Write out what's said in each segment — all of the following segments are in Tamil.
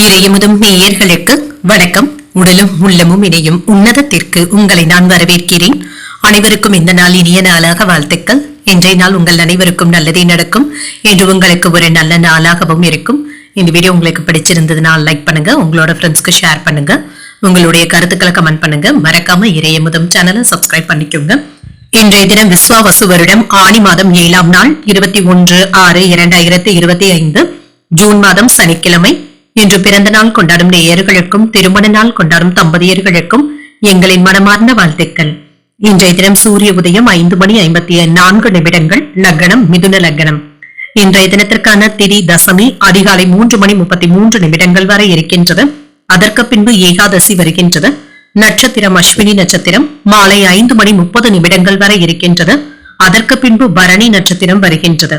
இறையமுதும் நேயர்களுக்கு வணக்கம். உடலும் உள்ளமும் இணையும் உன்னதத்திற்கு உங்களை நான் வரவேற்கிறேன். அனைவருக்கும் இந்த நாள் இனிய நாளாக வாழ்த்துக்கள். இன்றைய நாள் உங்கள் அனைவருக்கும் நல்லதே நடக்கும். இன்று உங்களுக்கு ஒரு நல்ல நாளாகவும் இருக்கும். இந்த வீடியோ உங்களுக்கு பிடிச்சிருந்ததுனால் லைக் பண்ணுங்க. உங்களோட ஃப்ரெண்ட்ஸ்க்கு ஷேர் பண்ணுங்க. உங்களுடைய கருத்துக்களை கமெண்ட் பண்ணுங்க. மறக்காம இறையமுதம் சேனலை சப்ஸ்கிரைப் பண்ணிக்கோங்க. இன்றைய தினம் விஸ்வாவசு வருடம். ஆணி மாதம் ஏழாம் நாள் இருபத்தி ஒன்று ஆறு இரண்டாயிரத்தி இருபத்தி ஐந்து ஜூன் மாதம் சனிக்கிழமை. இன்று பிறந்த நாள் கொண்டாடும் நேயர்களுக்கும் திருமண நாள் கொண்டாடும் தம்பதியர்களுக்கும் எங்களின் மனமார்ந்த வாழ்த்துக்கள். இன்றைய தினம் சூரிய உதயம் ஐந்து மணி ஐம்பத்தி நான்கு நிமிடங்கள் லக்னம் மிதுன லக்னம். இன்றைய தினத்திற்கான திரி தசமி அதிகாலை மூன்று மணி முப்பத்தி மூன்று நிமிடங்கள் வரை இருக்கின்றது. அதற்கு பின்பு ஏகாதசி வருகின்றது. நட்சத்திரம் அஸ்வினி நட்சத்திரம் மாலை ஐந்து மணி முப்பது நிமிடங்கள் வரை இருக்கின்றது. அதற்கு பின்பு பரணி நட்சத்திரம் வருகின்றது.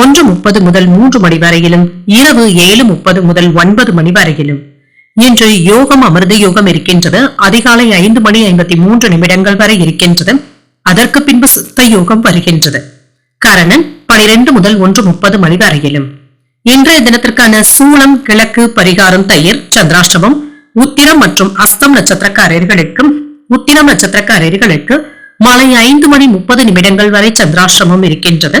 ஒன்று முப்பது முதல் மூன்று மணி வரையிலும் இரவு ஏழு முப்பது முதல் ஒன்பது மணி வரையிலும். இன்று யோகம் அமிர்த யோகம் இருக்கின்றது. அதிகாலை ஐந்து மணி ஐம்பத்தி மூன்று நிமிடங்கள் வரை இருக்கின்றது. அதற்கு பின்பு சித்த யோகம் வருகின்றது. கரணன் பனிரெண்டு முதல் ஒன்று முப்பது மணி வரையிலும். இன்றைய தினத்திற்கான சூளம் கிழக்கு பரிகாரம் தயிர் சந்திராஷ்டமம் உத்திரம் மற்றும் அஸ்தம் நட்சத்திரக்காரர்களுக்கும் உத்திரம் நட்சத்திரக்காரர்களுக்கு மாலை ஐந்து மணி முப்பது நிமிடங்கள் வரை சந்திராஷ்டமம் இருக்கின்றது.